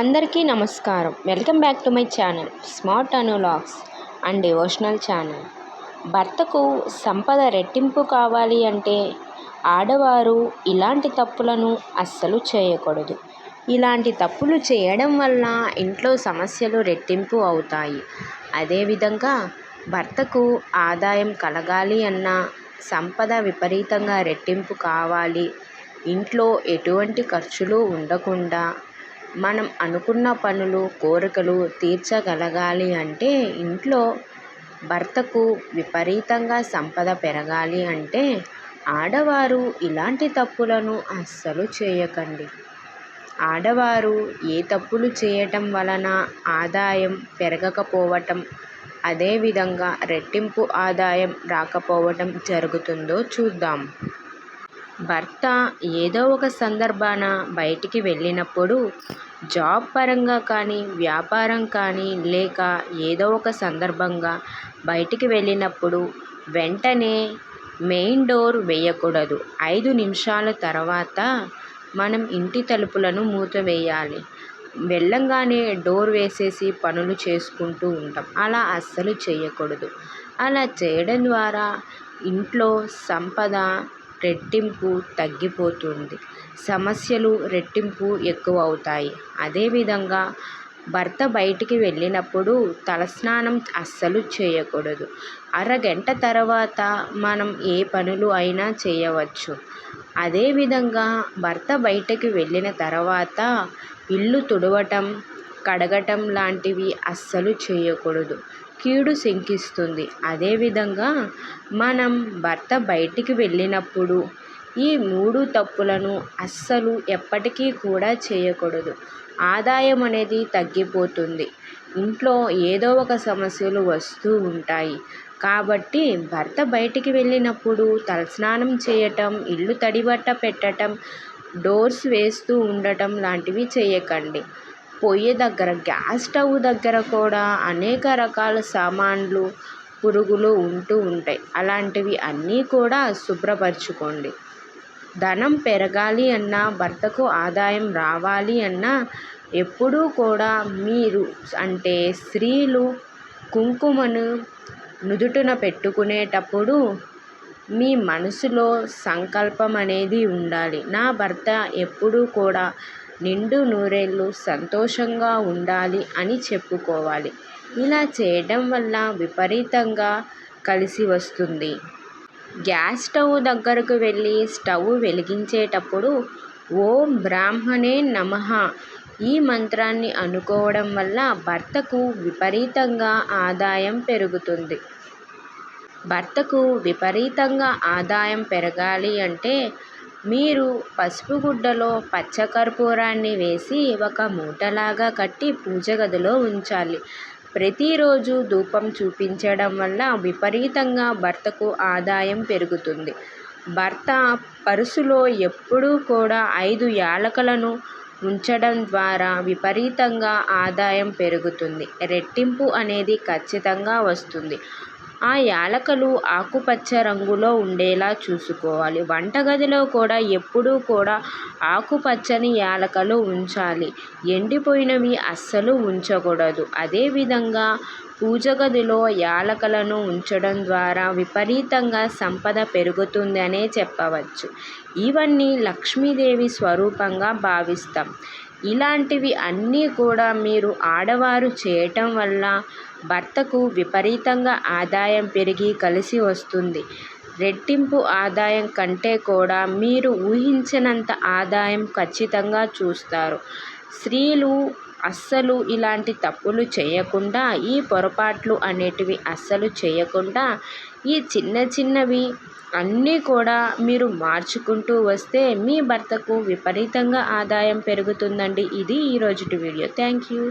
అందరికీ నమస్కారం. Welcome back to my channel smart Anu vlogs and devotional channel. భర్తకు సంపద రెట్టింపు కావాలి అంటే ఆడవారు ఇలాంటి తప్పులను అస్సలు చేయకూడదు. ఇలాంటి తప్పులు చేయడం వల్ల ఇంట్లో సమస్యలు రెట్టింపు అవుతాయి. అదేవిధంగా భర్తకు ఆదాయం కలగాలి అన్నా సంపద విపరీతంగా రెట్టింపు కావాలి. ఇంట్లో ఎటువంటి ఖర్చులు ఉండకుండా మనం అనుకున్న పనులు కోరికలు తీర్చగలగాలి అంటే ఇంట్లో భర్తకు విపరీతంగా సంపద పెరగాలి అంటే ఆడవారు ఇలాంటి తప్పులను అస్సలు చేయకండి. ఆడవారు ఏ తప్పులు చేయటం వలన ఆదాయం పెరగకపోవటం అదేవిధంగా రెట్టింపు ఆదాయం రాకపోవటం జరుగుతుందో చూద్దాం. భర్త ఏదో ఒక సందర్భాన బయటికి వెళ్ళినప్పుడు జాబ్ పరంగా కానీ వ్యాపారం కానీ లేక ఏదో ఒక సందర్భంగా బయటికి వెళ్ళినప్పుడు వెంటనే మెయిన్ డోర్ వేయకూడదు. ఐదు నిమిషాల తర్వాత మనం ఇంటి తలుపులను మూతవేయాలి వెళ్ళంగానే డోర్ వేసేసి పనులు చేసుకుంటూ ఉంటాం. అలా అస్సలు చేయకూడదు. అలా చేయడం ద్వారా ఇంట్లో సంపద రెట్టింపు తగ్గిపోతుంది. సమస్యలు రెట్టింపు ఎక్కువ అవుతాయి అదేవిధంగా భర్త బయటికి వెళ్ళినప్పుడు తలస్నానం అస్సలు చేయకూడదు. అరగంట తర్వాత మనం ఏ పనులు అయినా చేయవచ్చు. అదేవిధంగా భర్త బయటకు వెళ్ళిన తర్వాత ఇల్లు తుడవటం కడగటం లాంటివి అస్సలు చేయకూడదు. కీడు శంకిస్తుంది. అదేవిధంగా మనం భర్త బయటికి వెళ్ళినప్పుడు ఈ మూడు తప్పులను అస్సలు ఎప్పటికీ కూడా చేయకూడదు. ఆదాయం అనేది తగ్గిపోతుంది. ఇంట్లో ఏదో ఒక సమస్యలు వస్తూ ఉంటాయి. కాబట్టి భర్త బయటికి వెళ్ళినప్పుడు తలస్నానం చేయటం ఇల్లు తడిబట్ట పెట్టటం డోర్స్ వేస్తూ ఉండటం లాంటివి చేయకండి. పొయ్యి దగ్గర గ్యాస్ స్టవ్ దగ్గర కూడా అనేక రకాల సామాన్లు పురుగులు ఉంటూ ఉంటాయి. అలాంటివి అన్నీ కూడా శుభ్రపరచుకోండి. ధనం పెరగాలి అన్నా భర్తకు ఆదాయం రావాలి అన్నా ఎప్పుడూ కూడా మీరు అంటే స్త్రీలు కుంకుమను నుదుటిన పెట్టుకునేటప్పుడు మీ మనసులో సంకల్పం అనేది ఉండాలి. నా భర్త ఎప్పుడూ కూడా నిండు నూరేళ్ళు సంతోషంగా ఉండాలి అని చెప్పుకోవాలి. ఇలా చేయడం వల్ల విపరీతంగా కలిసి వస్తుంది. గ్యాస్ స్టవ్ దగ్గరకు వెళ్ళి స్టవ్ వెలిగించేటప్పుడు ఓం బ్రాహ్మణే నమః ఈ మంత్రాన్ని అనుకోవడం వల్ల భర్తకు విపరీతంగా ఆదాయం పెరుగుతుంది. భర్తకు విపరీతంగా ఆదాయం పెరగాలి అంటే మీరు పసుపు గుడ్డలో పచ్చకర్పూరాన్ని వేసి ఒక మూటలాగా కట్టి పూజ గదిలో ఉంచాలి. ప్రతిరోజు ధూపం చూపించడం వల్ల విపరీతంగా భర్తకు ఆదాయం పెరుగుతుంది. భర్త పరుసులో ఎప్పుడూ కూడా ఐదు యాలకలను ఉంచడం ద్వారా విపరీతంగా ఆదాయం పెరుగుతుంది. రెట్టింపు అనేది ఖచ్చితంగా వస్తుంది. ఆ యాలకులు ఆకుపచ్చ రంగులో ఉండేలా చూసుకోవాలి. వంటగదిలో కూడా ఎప్పుడూ కూడా ఆకుపచ్చని యాలకులు ఉంచాలి. ఎండిపోయినవి అస్సలు ఉంచకూడదు. అదేవిధంగా పూజ గదిలో యాలకలను ఉంచడం ద్వారా విపరీతంగా సంపద పెరుగుతుందనే చెప్పవచ్చు. ఇవన్నీ లక్ష్మీదేవి స్వరూపంగా భావిస్తాం. ఇలాంటివి అన్నీ కూడా మీరు ఆడవారు చేయటం వల్ల భర్తకు విపరీతంగా ఆదాయం పెరిగి కలిసి వస్తుంది. రెట్టింపు ఆదాయం కంటే కూడా మీరు ఊహించినంత ఆదాయం ఖచ్చితంగా చూస్తారు. స్త్రీలు అస్సలు ఇలాంటి తప్పులు చేయకుండా ఈ పొరపాట్లు అనేటివి అస్సలు చేయకుండా ఈ చిన్న చిన్నవి అన్నీ కూడా మీరు మార్చుకుంటూ వస్తే మీ భర్తకు విపరీతంగా ఆదాయం పెరుగుతుందండి. ఇది ఈరోజుటి వీడియో. Thank you.